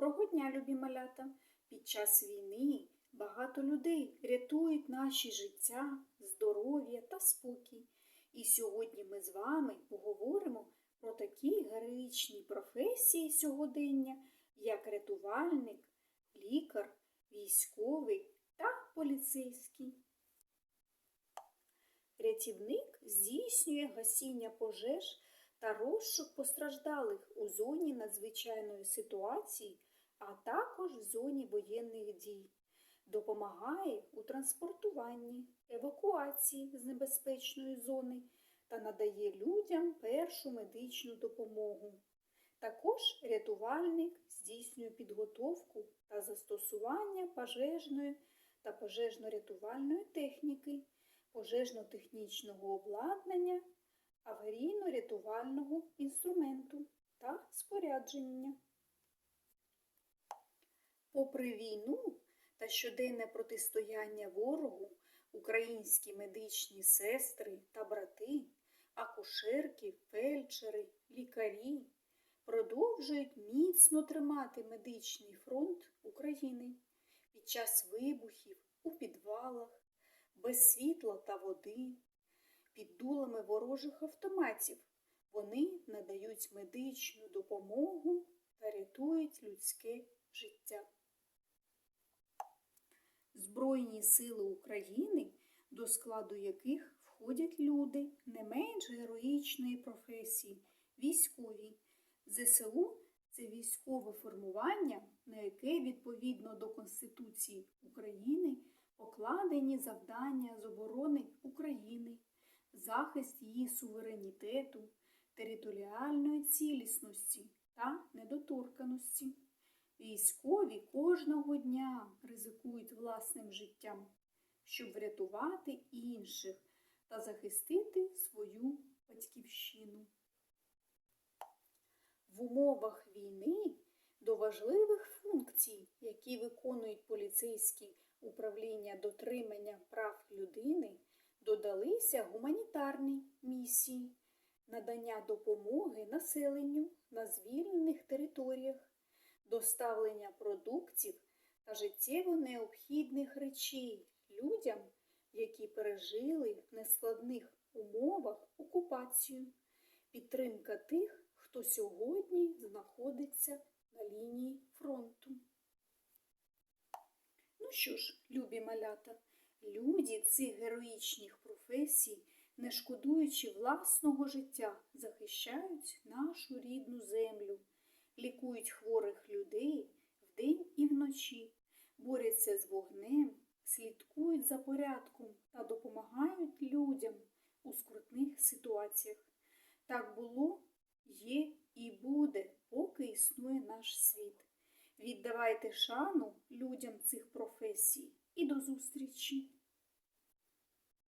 Доброго дня, любі малята! Під час війни багато людей рятують наші життя, здоров'я та спокій. І сьогодні ми з вами поговоримо про такі героїчні професії сьогодення, як рятувальник, лікар, військовий та поліцейський. Рятівник здійснює гасіння пожеж та розшук постраждалих у зоні надзвичайної ситуації, а також в зоні воєнних дій. Допомагає у транспортуванні, евакуації з небезпечної зони та надає людям першу медичну допомогу. Також рятувальник здійснює підготовку та застосування пожежної та пожежно-рятувальної техніки, пожежно-технічного обладнання аварійно-рятувального інструменту та спорядження. Попри війну та щоденне протистояння ворогу, українські медичні сестри та брати, акушерки, фельдшери, лікарі продовжують міцно тримати медичний фронт України під час вибухів у підвалах, без світла та води під дулами ворожих автоматів. Вони надають медичну допомогу та рятують людське життя. Збройні сили України, до складу яких входять люди не менш героїчної професії, військові. ЗСУ це військове формування, на яке відповідно до Конституції України покладені завдання з оборони України захист її суверенітету, територіальної цілісності та недоторканості. Військові кожного дня ризикують власним життям, щоб врятувати інших та захистити свою батьківщину. В умовах війни до важливих функцій, які виконують поліцейські управління дотримання прав людини, додалися гуманітарні місії, надання допомоги населенню на звільнених територіях, доставлення продуктів та життєво необхідних речей людям, які пережили в нескладних умовах окупацію, підтримка тих, хто сьогодні знаходиться на лінії фронту. Ну що ж, любі малята, люди цих героїчних професій, не шкодуючи власного життя, захищають нашу рідну землю, лікують хворих людей вдень і вночі, борються з вогнем, слідкують за порядком та допомагають людям у скрутних ситуаціях. Так було, є і буде, поки існує наш світ. Віддавайте шану людям цих професій і до зустрічі!